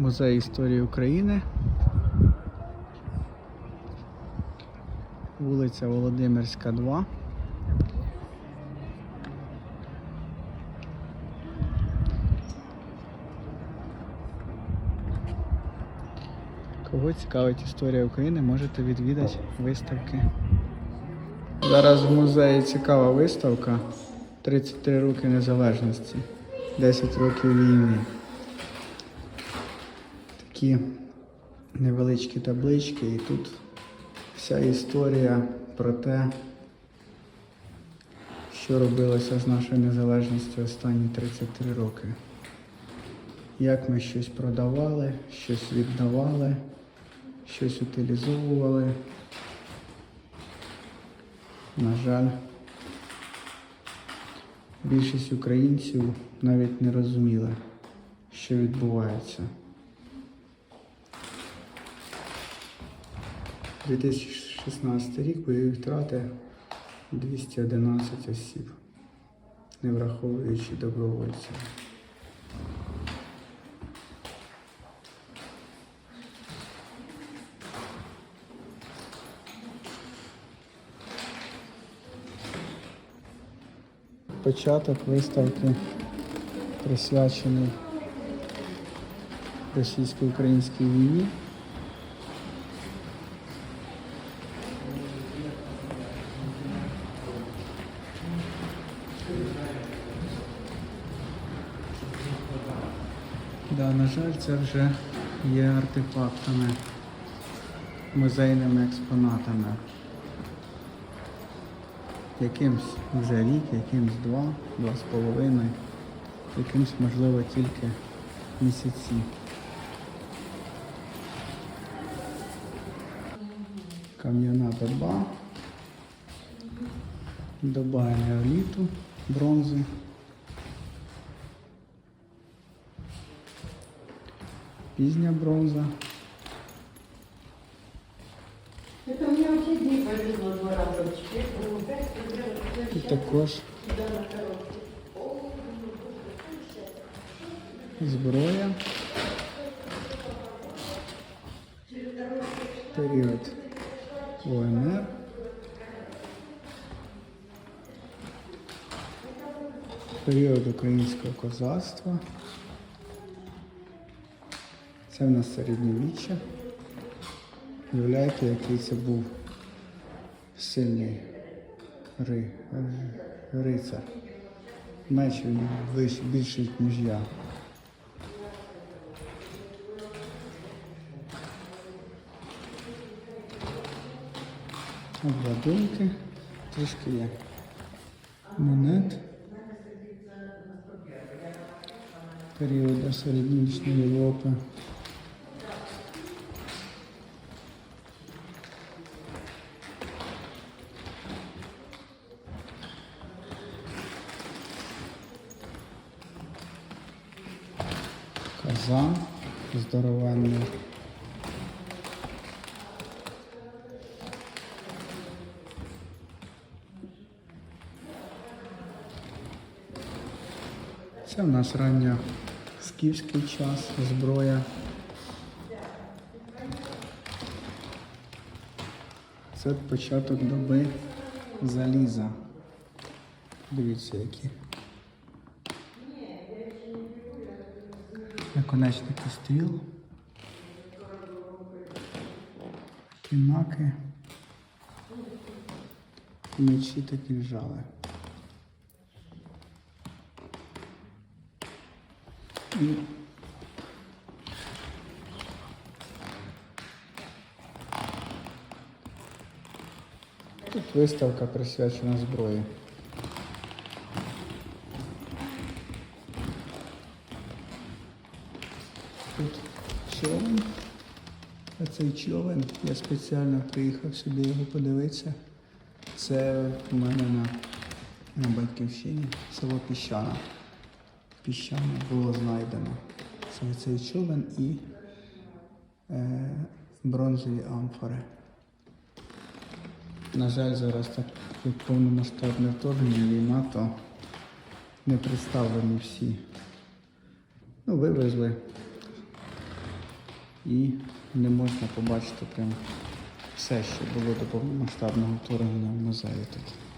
Музей історії України. Вулиця Володимирська, 2. Кого цікавить історія України, можете відвідати виставки. Зараз в музеї цікава виставка 33 роки незалежності, 10 років війни. Такі невеличкі таблички, і тут вся історія про те, що робилося з нашою незалежністю останні 33 роки. Як ми щось продавали, щось віддавали, щось утилізовували. На жаль, більшість українців навіть не розуміли, що відбувається. 2016 рік бойові втрати 211 осіб, не враховуючи добровольців. Початок виставки присвячений російсько-українській війні. Да, на жаль, це вже є артефактами, музейними експонатами. Якимсь вже рік, якимсь два, два з половиною, якимсь можливо тільки місяці. Кам'яна доба, доба енеоліту, бронзи. Пізня бронза. Это у меня вообще день повезло два раза в четверг. О, пять, І також зброя. Період ОНР. Період українського козацтва. Це в нас середньовіччя. Уявляєте, який це був сильний ри, ри- рицар. Меч він більший, ніж я. Обладунки трішки є. Монет. Періоду середньовічної Європи. Це в нас рання скіфський час, зброя. Це початок доби заліза. Дивіться, які. Наконечники стріл. Кінаки. Мечі та кінжали. Тут виставка присвячена зброї. Тут човен. А цей човен, я спеціально приїхав сюди його подивитися. Це у мене на, на батьківщині, село Піщана. Піщана було знайдено. Це цей човен і е, бронзові амфори. На жаль, зараз так як повномасштабне вторгнення війна, то не представлені всі. Ну, вивезли І не можна побачити прям все, що було до повномасштабного вторгнення в музеї тут.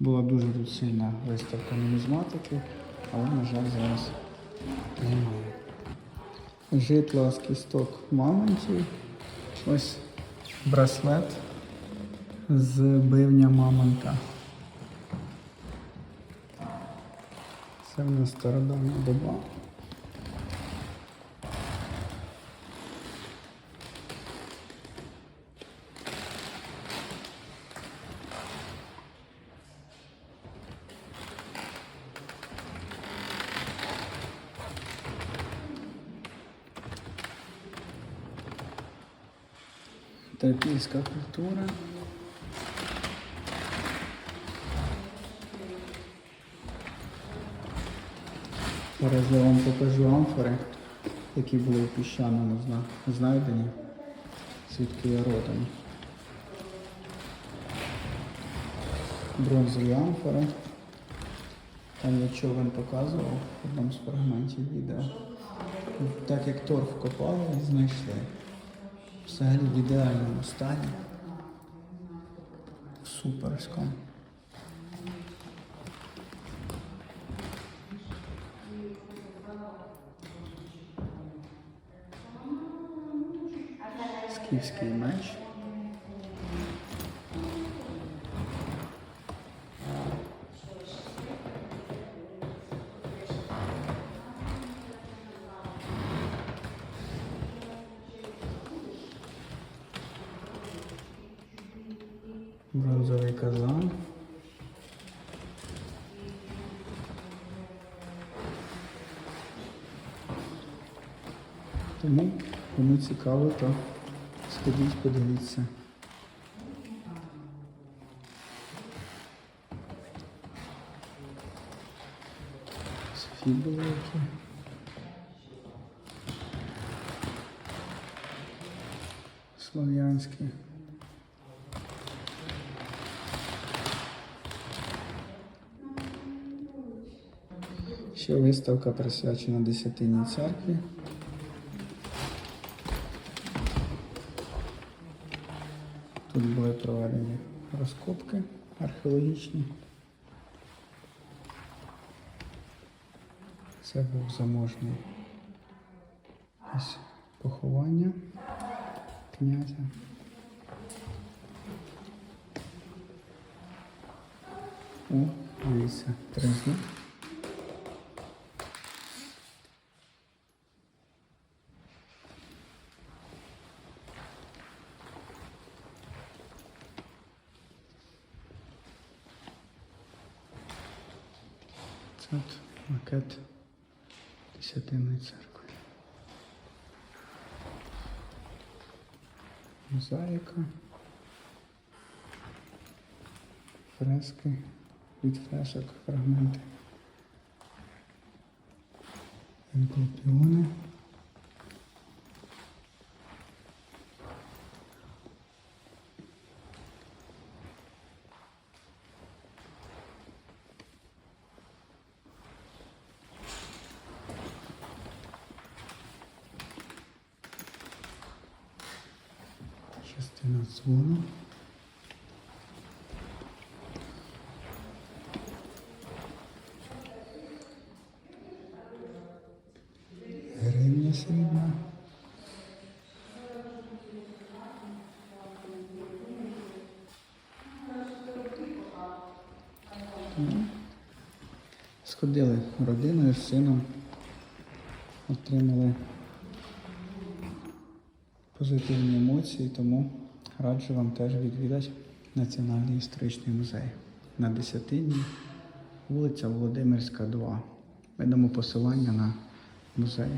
Була дуже тут сильна виставка нумізматики, але, на жаль, зараз немає. Житла з кісток мамонтів. Ось браслет з бивня мамонта. Це в нас стародавня доба. Трипільська культура. Зараз я вам покажу амфори, які були у піщаному знайдені, звідки я родом. Бронзові амфори. Там я човен показував в одному з фрагментів відео. Так як торф копали, знайшли. Взагалі в ідеальному стані. Суперському. Скіфський меч. Бронзовий казан. Тому, кому цікаво, то сходіть, подивіться. Фібули які. Слов'янські. Ще виставка присвячена Десятинній церкві. Тут були проведені розкопки археологічні. Це був заможний ось поховання князя. О, дивіться, тризна. Це от макет Десятинної церкви. Мозаїка. Фрески. Від фресок фрагменти. Енклопіони. Частина дзвону. Гривня Сходили родиною з сином, отримали позитивні емоції, тому раджу вам теж відвідати Національний історичний музей на Десятині, вулиця Володимирська, 2. Ми дамо посилання на музей.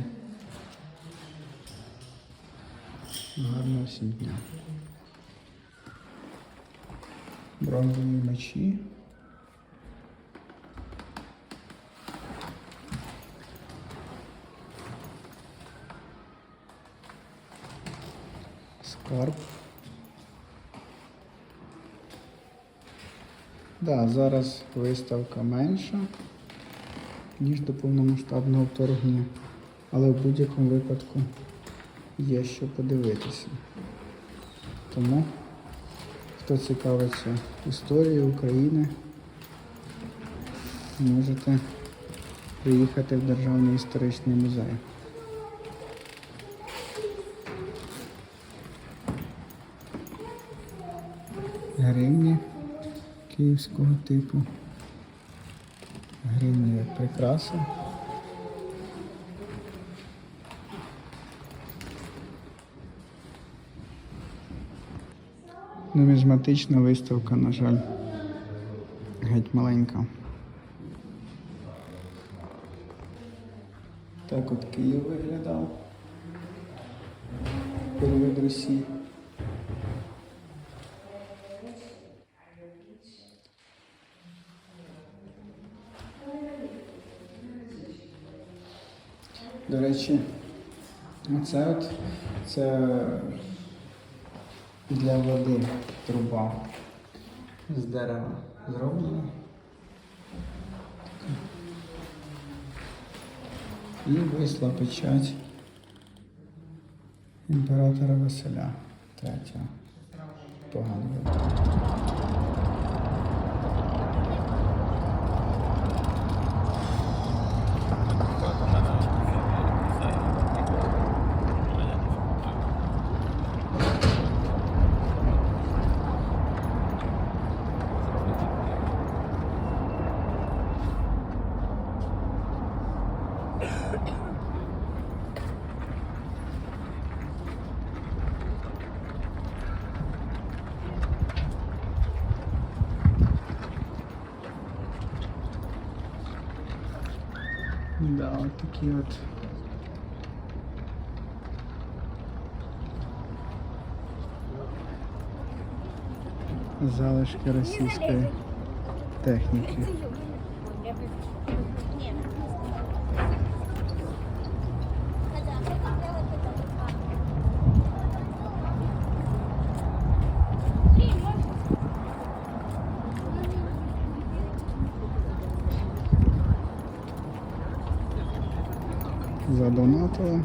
Гарного всім дня. Бронзові мечі. Скарб. Да, зараз виставка менша. ніж до повномасштабного вторгнення. Але в будь-якому випадку є що подивитися. Тому, хто цікавиться історією України, можете приїхати в Державний історичний музей. Гривні київського типу. Гривні як прикраса. Нумізматична виставка, на жаль, геть маленька. Так от Київ виглядав. Період Росії. До речі, оце от це для води труба з дерева зроблена. І висла печать імператора Василя III. Погано Да, от такі от. Залишки російської техніки. Задонатили.